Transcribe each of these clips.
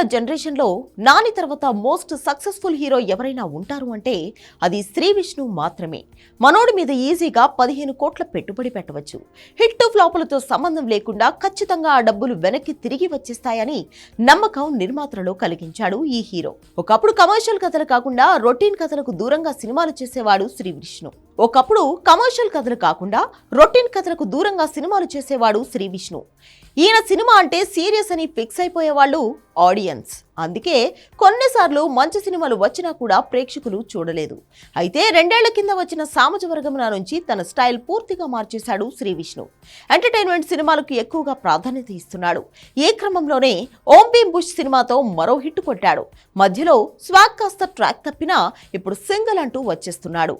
ఇప్పుడున్న జనరేషన్లో నాని తర్వాత మోస్ట్ సక్సెస్ఫుల్ హీరో ఎవరైనా ఉంటారు అంటే అది శ్రీ విష్ణు మాత్రమే. మనోడి మీద ఈజీగా పదిహేను కోట్ల పెట్టుబడి పెట్టవచ్చు. హిట్ ఫ్లాపులతో సంబంధం లేకుండా ఖచ్చితంగా ఆ డబ్బులు వెనక్కి తిరిగి వచ్చేస్తాయని నమ్మకం నిర్మాతలలో కలిగించాడు ఈ హీరో. ఒకప్పుడు కమర్షియల్ కథలు కాకుండా రొటీన్ కథలకు దూరంగా సినిమాలు చేసేవాడు శ్రీ విష్ణు. ఒకప్పుడు కమర్షియల్ కథలు కాకుండా రొటీన్ కథలకు దూరంగా సినిమాలు చేసేవాడు శ్రీ విష్ణు. ఈయన సినిమా అంటే సీరియస్ అని ఫిక్స్ అయిపోయేవాళ్ళు ఆడియన్స్. అందుకే కొన్నిసార్లు మంచి సినిమాలు వచ్చినా కూడా ప్రేక్షకులు చూడలేదు. అయితే రెండేళ్ళ కింద వచ్చిన సామజవర్గమున నుంచి తన స్టైల్ పూర్తిగా మార్చేశాడు శ్రీ విష్ణు. ఎంటర్టైన్మెంట్ సినిమాలకు ఎక్కువగా ప్రాధాన్యత ఇస్తున్నాడు. ఈ క్రమంలోనే ఓం భీమ్ బుష్ సినిమాతో మరో హిట్ కొట్టాడు. మధ్యలో స్వాగ్ కాస్త ట్రాక్ తప్పినా ఇప్పుడు సింగిల్ అంటూ వచ్చేస్తున్నాడు.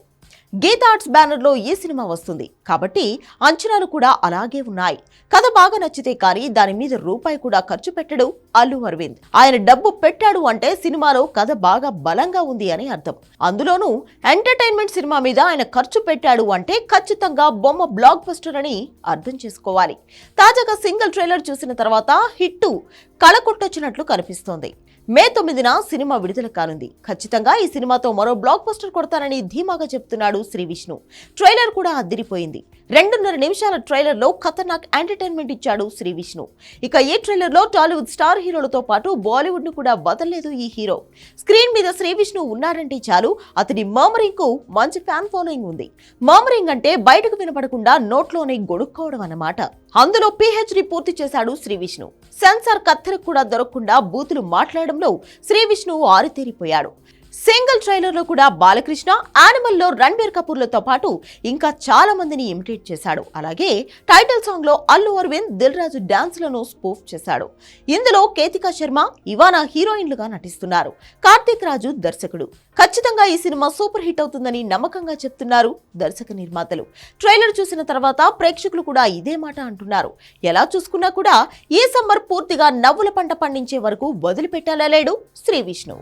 గీత ఆర్ట్స్ బ్యానర్లో ఈ సినిమా వస్తుంది. కాబట్టి అంచనాలు కూడా అలాగే ఉన్నాయి. కథ బాగా నచ్చితే కానీ దాని మీద రూపాయి కూడా ఖర్చు పెట్టడు అల్లు అరవింద్. ఆయన డబ్బు పెట్టాడు అంటే సినిమాలో కథ బాగా బలంగా ఉంది అని అర్థం. అందులోనూ ఎంటర్టైన్మెంట్ సినిమా మీద ఆయన ఖర్చు పెట్టాడు అంటే ఖచ్చితంగా బొమ్మ బ్లాక్ బస్టర్ అని అర్థం చేసుకోవాలి. తాజాగా సింగిల్ ట్రైలర్ చూసిన తర్వాత హిట్టు కళకొట్టొచ్చినట్లు కనిపిస్తోంది. మే తొమ్మిదిన సినిమా విడుదల కానుంది. ఖచ్చితంగా ఈ సినిమాతో మరో బ్లాక్ బస్టర్ కొడతానని ధీమాగా చెప్తున్నాడు శ్రీ విష్ణు. ట్రైలర్ కూడా అద్దిరిపోయింది. రెండున్నర నిమిషాల ట్రైలర్లో ఖతర్నాక్ ఎంటర్టైన్మెంట్ ఇచ్చాడు శ్రీ విష్ణు. ఇక ఈ ట్రైలర్లో టాలీవుడ్ స్టార్ హీరోలతో పాటు బాలీవుడ్ను కూడా వదలలేదు ఈ హీరో. స్క్రీన్ మీద శ్రీ విష్ణు ఉన్నాడంటే చాలు అతని మామరింగ్కు మంచి ఫ్యాన్ ఫాలోయింగ్ ఉంది. మామరింగ్ అంటే బయటకు వినపడకుండా నోట్లోనే గొడుక్కోవడం అన్నమాట. అందులో పిహెచ్డి పూర్తి చేశాడు శ్రీ విష్ణు. సెన్సార్ కత్తెరకు కూడా దొరకకుండా బూతులు మాట్లాడడంలో శ్రీ విష్ణు ఆరితేరిపోయాడు. సింగిల్ ట్రైలర్లో కూడా బాలకృష్ణ యానిమల్లో రణబీర్ కపూర్లతో పాటు ఇంకా చాలా మందిని ఇమిటేట్ చేశాడు. అలాగే టైటిల్ సాంగ్లో అల్లు అరవింద్ దిల్ రాజు డాన్స్లను స్పూఫ్ చేశాడు. ఇందులో కేతికా శర్మ ఇవానా హీరోయిన్లుగా నటిస్తున్నారు. కార్తీక్ రాజు దర్శకుడు. ఖచ్చితంగా ఈ సినిమా సూపర్ హిట్ అవుతుందని నమ్మకంగా చెప్తున్నారు దర్శక నిర్మాతలు. ట్రైలర్ చూసిన తర్వాత ప్రేక్షకులు కూడా ఇదే మాట అంటున్నారు. ఎలా చూసుకున్నా కూడా ఈ సమ్మర్ పూర్తిగా నవ్వుల పంట పండించే వరకు వదిలిపెట్టాలా లేడు శ్రీ విష్ణు.